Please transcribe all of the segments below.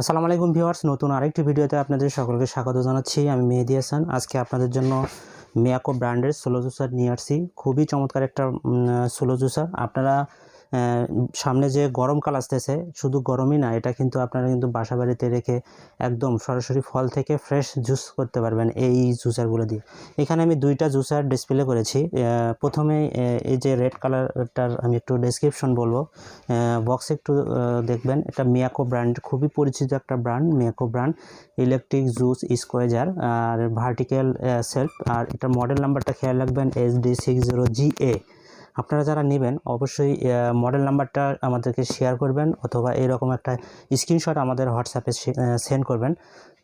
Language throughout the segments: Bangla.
আসসালামু আলাইকুম ভিউয়ার্স, নতুন আরেকটি ভিডিওতে আপনাদের সকলকে স্বাগত জানাচ্ছি। আমি মেহেদি হাসান। আজকে আপনাদের জন্য মেয়াকো ব্র্যান্ডের সোলো জুসার নিয়ে আসছি। খুবই চমৎকার একটা সোলো জুসার। আপনারা সামনে যে গরমকাল আসতেছে, শুধু গরমই না, এটা কিন্তু আপনারা কিন্তু বাসা বাড়িতে রেখে একদম সরাসরি ফল থেকে ফ্রেশ জুস করতে পারবেন এই জুসারগুলো দিয়ে। এখানে আমি দুইটা জুসার ডিসপ্লে করেছি। প্রথমে এই যে রেড কালারটার আমি একটু ডেসক্রিপশন বলব। বক্সে একটু দেখবেন, এটা মিয়াকো ব্র্যান্ড খুবই পরিচিত একটা brand Miyako brand electric juice squeezer আর ভার্টিক্যাল সেলফ আর এটার মডেল নাম্বারটা খেয়াল রাখবেন S D six zero G A আপনারা যারা নেবেন, অবশ্যই মডেল নাম্বারটা আমাদেরকে শেয়ার করবেন অথবা এরকম একটা স্ক্রিনশট আমাদের হোয়াটসঅ্যাপে সেন্ড করবেন।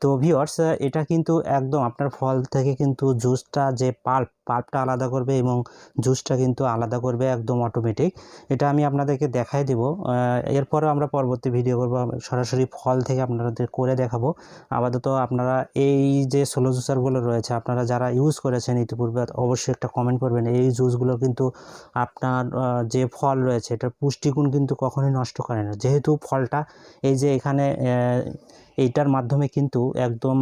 তো ভিওর্স এটা কিন্তু একদম আপনার ফল থেকে কিন্তু জুসটা যে পাল্প পাল্পটা আলাদা করবে এবং জুসটা কিন্তু আলাদা করবে একদম অটোমেটিক এটা আমি আপনাদেরকে দেখাই দেব। এরপরেও আমরা পরবর্তী ভিডিও করব। সরাসরি ফল থেকে আপনাদের করে দেখাবো। আপাতত আপনারা এই যে সোলো জুসারগুলো রয়েছে, আপনারা যারা ইউজ করেছেন ইতিপূর্বে, অবশ্যই একটা কমেন্ট করবেন। এই জুসগুলো কিন্তু আপনার যে ফল রয়েছে, এটার পুষ্টিগুণ কিন্তু কখনোই নষ্ট করে না। যেহেতু ফলটা এই যে এখানে এইটার মাধ্যমে কিন্তু একদম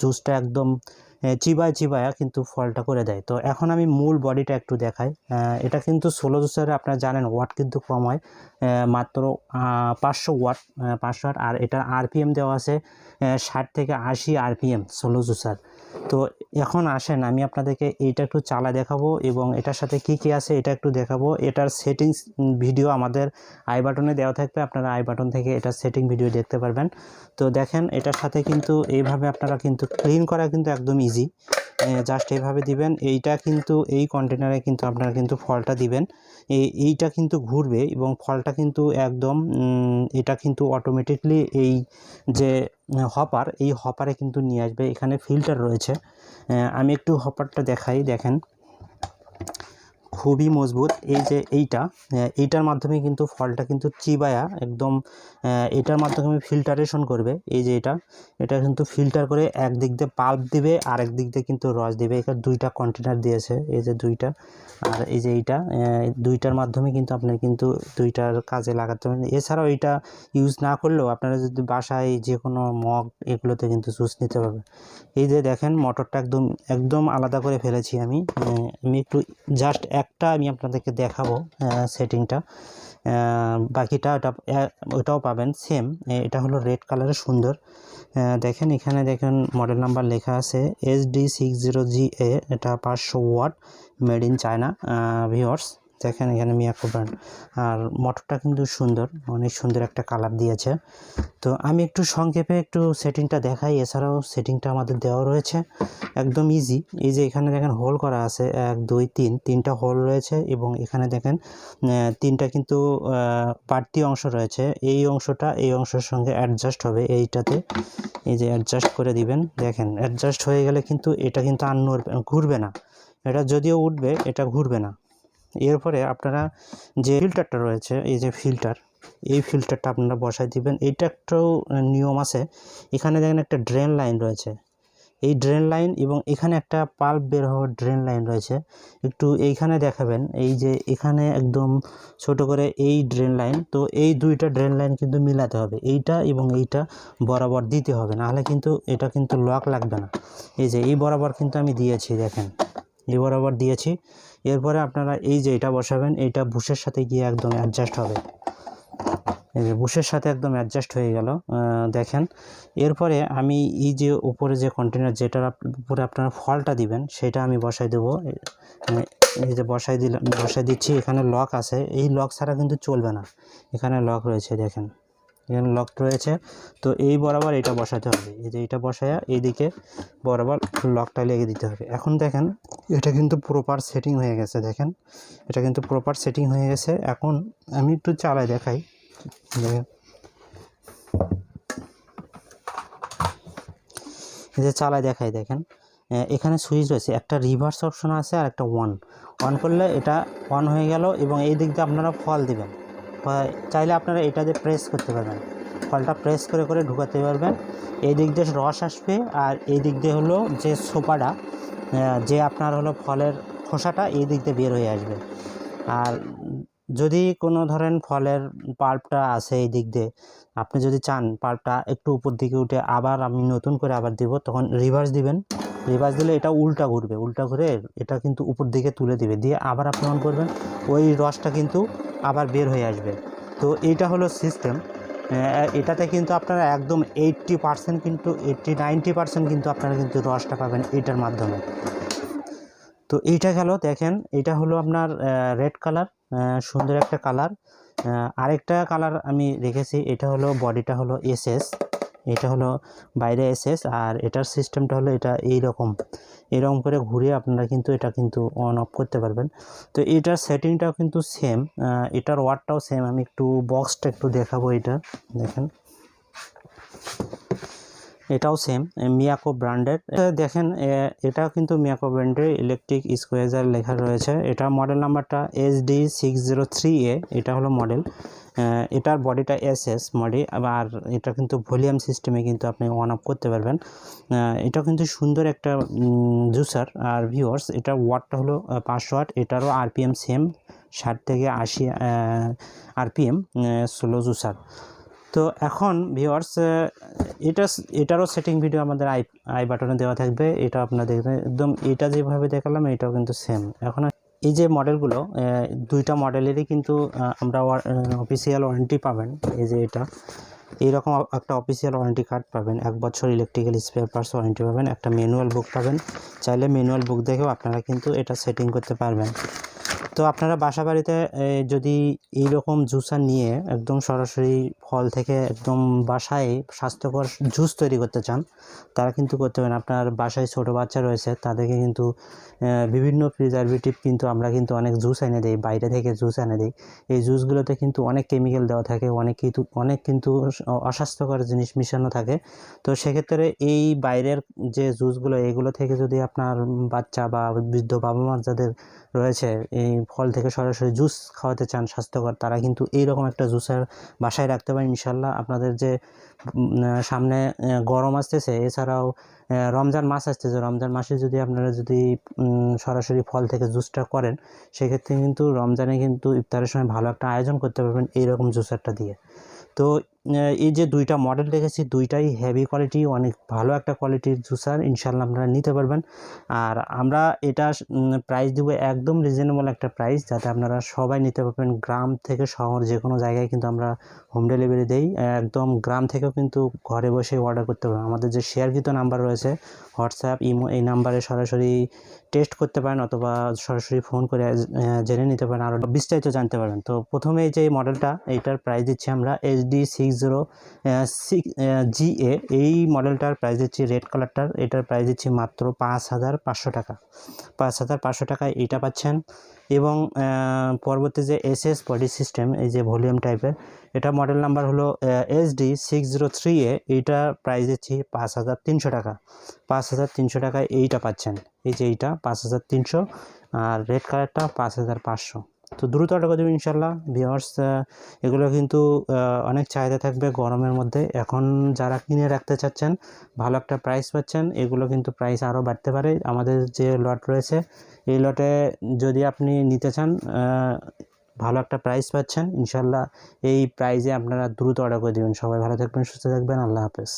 জুসটা একদম চিবায় চিবায় কিন্তু ফলটা করে দেয়। তো এখন আমি মূল বডিটা একটু দেখাই। এটা কিন্তু ষোলো জুসারে আপনারা জানেন ওয়াট কিন্তু কম হয়। মাত্র পাঁচশো ওয়াট পাঁচশো আর এটার আরপিএম দেওয়া আছে ষাট থেকে আশি আরপিএম ষোলো জুসার। তো এখন আসেন, আমি আপনাদেরকে এইটা একটু চালা দেখাবো এবং এটার সাথে কি কি আছে এটা একটু দেখাবো। এটার সেটিংস ভিডিও আমাদের আই বাটনে দেওয়া থাকবে, আপনারা আই বাটন থেকে এটার সেটিং ভিডিও দেখতে পারবেন। তো দেখেন, এটার সাথে কিন্তু এইভাবে আপনারা কিন্তু ক্লিন করা কিন্তু একদম ইজি জাস্ট এইভাবে দিবেন। এইটা কিন্তু, এই কন্টেনারে কিন্তু আপনারা কিন্তু ফলটা দিবেন। এই এইটা কিন্তু ঘুরবে এবং ফলটা কিন্তু একদম এটা কিন্তু অটোমেটিকলি এই যে হপার এই হপারে কিন্তু নিয়ে আসবে। এখানে ফিল্টার রয়েছে। আমি একটু হপারটা দেখাই, দেখেন। খুবই মজবুত। এই যে এইটা এইটার মাধ্যমে কিন্তু ফলটা কিন্তু চিবায়া একদম এটার মাধ্যমে ফিল্টারেশন করবে। এই যে এটা এটা কিন্তু ফিল্টার করে এক দিক দিয়ে পাল্প দিবে আর এক দিক দিয়ে কিন্তু রস দিবে। এখানে দুইটা কন্টেনার দিয়েছে, এই যে দুইটা। আর এই যে এইটা দুইটার মাধ্যমে কিন্তু আপনি কিন্তু দুইটার কাজে লাগাতে পারেন এছাড়াও এটা ইউজ না করলেও আপনারা যদি বাসায় যে কোনো মগ এগুলোতে কিন্তু জুস নিতে পারবেন। এই যে দেখেন, মোটরটা একদম একদম আলাদা করে ফেলেছি আমি। আমি একটু জাস্ট একটা আমি আপনাদেরকে দেখাবো সেটিংটা বাকিটা ওটা ওটাও পাবেন সেম এটা হলো রেড কালারের সুন্দর। দেখেন, এখানে দেখেন মডেল নাম্বার লেখা আছে S D six zero G A এটা পাঁচশো watt made in China viewers দেখেন এখানে মিয়াকো ব্র্যান্ড আর মোটরটা কিন্তু সুন্দর, অনেক সুন্দর একটা কালার দিয়েছে। তো আমি একটু সংক্ষেপে একটু সেটিংটা দেখাই, এছাড়াও সেটিংটা আমাদের দেওয়া রয়েছে। একদম ইজি এই যে এখানে দেখেন হোল করা আছে, এক, দুই, তিন, তিনটা হোল রয়েছে এবং এখানে দেখেন তিনটা কিন্তু বাড়তি অংশ রয়েছে। এই অংশটা এই অংশের সঙ্গে অ্যাডজাস্ট হবে এইটাতে। এই যে অ্যাডজাস্ট করে দিবেন, দেখেন অ্যাডজাস্ট হয়ে গেলে কিন্তু এটা কিন্তু আর ঘুরবে না। এটা যদিও উঠবে, এটা ঘুরবে না। এরপরে আপনারা যে ফিল্টারটা রয়েছে, এই যে ফিল্টার এই ফিল্টারটা আপনারা বসাই দিবেন। এইটা একটাও নিয়ম আছে। এখানে দেখেন একটা ড্রেন লাইন রয়েছে। এই ড্রেন লাইন এবং এখানে একটা পাল্প বের হওয়ার ড্রেন লাইন রয়েছে। একটু এইখানে দেখাবেন। এই যে এখানে একদম ছোট করে এই ড্রেন লাইন তো এই দুইটা ড্রেন লাইন কিন্তু মিলাতে হবে। এইটা এবং এইটা বরাবর দিতে হবে। নাহলে কিন্তু এটা কিন্তু লক লাগবে না। এই যে এই বরাবর কিন্তু আমি দিয়েছি, দেখেন। এই বরাবর দিয়েছি। এরপরে আপনারা এই যে এটা বসাবেন, এইটা বুশের সাথে গিয়ে একদম অ্যাডজাস্ট হবে। এই যে বুশের সাথে একদম অ্যাডজাস্ট হয়ে গেল দেখেন। এরপরে আমি এই যে উপরে যে কন্টেনার যেটার উপরে আপনারা ফলটা দিবেন, সেটা আমি বসাই দেবো। এই যে বসাই দিলাম বসাই দিচ্ছি, এখানে লক আছে। এই লক ছাড়া কিন্তু চলবে না। এখানে লক রয়েছে, দেখেন। এখানে লক রয়েছে। তো এই বরাবর এটা বসাতে হবে। এই যে এটা বসায়া এইদিকে বরাবর লকটা লেগে দিতে হবে। এখন দেখেন, এটা কিন্তু প্রপার সেটিং হয়ে গেছে দেখেন। এটা কিন্তু প্রপার সেটিং হয়ে গেছে। এখন আমি একটু চালাই দেখাই। দেখেন। এই যে চালায় দেখাই দেখেন। এখানে সুইচ রয়েছে। একটা রিভার্স অপশন আছে আর একটা ওয়ান অন করলে এটা অন হয়ে গেল এবং এই দিক দিয়ে আপনারা ফল দিবেন। চাইলে আপনারা এটা দিয়ে প্রেস করতে পারবেন। ফলটা প্রেস করে করে ঢুকাতে পারবেন। এই দিক দিয়ে রস আসবে আর এই দিক দিয়ে হলো যে সোপাটা যে আপনার হলো ফলের খোসাটা, এই দিক দিয়ে বের হয়ে আসবে। আর যদি কোনো ধরেন ফলের পাল্পটা আছে এই দিক দিয়ে, আপনি যদি চান পাল্পটা একটু উপর দিকে উঠে আবার আমি নতুন করে আবার দিব, তখন রিভার্স দিবেন। রিভার্স দিলে এটা উল্টা ঘুরবে। উল্টা ঘুরে এটা কিন্তু উপর দিকে তুলে দিবে। দিয়ে আবার আপনি অন করবেন। ওই রসটা কিন্তু আবার বের হয়ে আসবে। তো এইটা হলো সিস্টেম এটাতে কিন্তু আপনারা একদম এইট্টি পার্সেন্ট কিন্তু এইট্টি নাইনটি পার্সেন্ট কিন্তু আপনারা কিন্তু রসটা পাবেন এইটার মাধ্যমে। তো এইটা গেল, দেখেন, এটা হলো আপনার রেড কালার সুন্দর একটা কালার আরেকটা কালার আমি রেখেছি, এটা হলো বডিটা হলো এসএস এটা হলো বাইরে এসএস আর এটার সিস্টেমটা হলো এটা এই রকম এরকম করে ঘুরে আপনারা কিন্তু এটা কিন্তু অন অফ করতে পারবেন। তো এটার সেটিংটাও কিন্তু সেম এটার ওয়ার্ডটাও সেম আমি একটু বক্সটা একটু দেখাবো এটা। দেখেন। এটাও সেম মিয়াকো ব্র্যান্ডের দেখেন এটাও কিন্তু মিয়াকো ব্র্যান্ডের ইলেকট্রিক স্কোয়েজার লেখা রয়েছে। এটা মডেল নাম্বারটা S D six zero three A এটা হলো মডেল এটার বডিটা এস এস মডি আর এটা কিন্তু ভলিউম সিস্টেমে কিন্তু আপনি অন অফ করতে পারবেন। এটা কিন্তু সুন্দর একটা জুসার আর ভিওর্স এটা ওয়াটটা হলো পাঁচশো ওয়াট এটারও আরপিএম সেম ষাট থেকে আশি আরপিএম স্লো জুসার তো এখন ভিওয়ার্স এটা এটারও সেটিং ভিডিও আমাদের আই আই বাটনে দেওয়া থাকবে। এটা আপনারা দেখবেন, একদম এটা যেভাবে দেখালাম, এটাও কিন্তু সেম এখন এই যে মডেলগুলো দুইটা মডেলেরই কিন্তু আমরা অফিসিয়াল ওয়ারেন্টি পাবেন। এই যে এটা, এইরকম একটা অফিসিয়াল ওয়ারেন্টি কার্ড পাবেন। এক বছর ইলেকট্রিক্যাল স্পেয়ার পার্টস ওয়ারেন্টি পাবেন, একটা ম্যানুয়াল বুক পাবেন। চাইলে ম্যানুয়াল বুক দেখেও আপনারা কিন্তু এটা সেটিং করতে পারবেন। তো আপনারা বাসা বাড়িতে যদি এইরকম জুসার নিয়ে একদম সরাসরি ফল থেকে একদম বাসায় স্বাস্থ্যকর জুস তৈরি করতে চান, তারা কিন্তু করতে পারেন। আপনার বাসায় ছোট বাচ্চা রয়েছে, তাদেরকে কিন্তু বিভিন্ন প্রিজারভেটিভ কিন্তু আমরা কিন্তু অনেক জুস এনে দিই, বাইরে থেকে জুস এনে দিই। এই জুসগুলোতে কিন্তু অনেক কেমিক্যাল দেওয়া থাকে, অনেক কিন্তু অনেক কিন্তু অস্বাস্থ্যকর জিনিস মিশানো থাকে। তো সেক্ষেত্রে এই বাইরের যে জুসগুলো, এগুলো থেকে যদি আপনার বাচ্চা বা বৃদ্ধ বাবা মা যাদের রয়েছে, এই ফল থেকে সরাসরি জুস খাওয়াতে চান স্বাস্থ্যকর, তারা কিন্তু এইরকম একটা জুসের বাসায় রাখতে পারেন ইনশাল্লাহ। আপনাদের যে সামনে গরম আসতেছে, এছাড়াও রমজান মাস আসতেছে, রমজান মাসে যদি আপনারা যদি সরাসরি ফল থেকে জুসটা করেন, সেক্ষেত্রে কিন্তু রমজানে কিন্তু ইফতারের সময় ভালো একটা আয়োজন করতে পারবেন এইরকম জুসারটা দিয়ে। তো এই যে দুইটা মডেল দেখেছি, দুইটাই হেভি কোয়ালিটি অনেক ভালো একটা কোয়ালিটির জুসার ইনশাল্লাহ আপনারা নিতে পারবেন। আর আমরা এটা প্রাইস দেবো একদম রিজনেবল একটা প্রাইস যাতে আপনারা সবাই নিতে পারবেন। গ্রাম থেকে শহর যে কোনো জায়গায় কিন্তু আমরা হোম ডেলিভারি দেই। একদম গ্রাম থেকেও কিন্তু ঘরে বসে অর্ডার করতে পারবেন। আমাদের যে শেয়ারকৃত নাম্বার রয়েছে হোয়াটসঅ্যাপ ইমো এই নাম্বারে সরাসরি টেস্ট করতে পারেন অথবা সরাসরি ফোন করে জেনে নিতে পারেন। আরও বিস্তারিত জানতে পারবেন। তো প্রথমে যে মডেলটা এইটার প্রাইস দিচ্ছি আমরা HD six zero six G A এই মডেলটার প্রাইস দিচ্ছি রেড কালারটার এটার প্রাইস দিচ্ছি মাত্র পাঁচ হাজার পাঁচশো টাকা। পাঁচ হাজার পাঁচশো টাকায় এইটা পাচ্ছেন এবং পরবর্তী যে এস এস বডি সিস্টেম এই যে ভলিউম টাইপের এটা মডেল নাম্বার হলো S D six zero three A এইটা প্রাইস দিচ্ছি পাঁচ হাজার তিনশো টাকা। পাঁচ হাজার তিনশো টাকায় এইটা পাচ্ছেন, এই যে এইটা, পাঁচ হাজার তিনশো, আর রেড কালারটা পাঁচ হাজার পাঁচশো। তো দ্রুত অর্ডার করে দেবেন ইনশাল্লাহ ভিওয়ার্স এগুলো কিন্তু অনেক চাহিদা থাকবে গরমের মধ্যে। এখন যারা কিনে রাখতে চাচ্ছেন, ভালো একটা প্রাইস পাচ্ছেন, এগুলো কিন্তু প্রাইস আরও বাড়তে পারে। আমাদের যে লট রয়েছে, এই লটে যদি আপনি নিতে চান ভালো একটা প্রাইস পাচ্ছেন ইনশাল্লাহ এই প্রাইজে আপনারা দ্রুত অর্ডার করে দেবেন। সবাই ভালো থাকবেন, সুস্থ থাকবেন। আল্লাহ হাফেজ।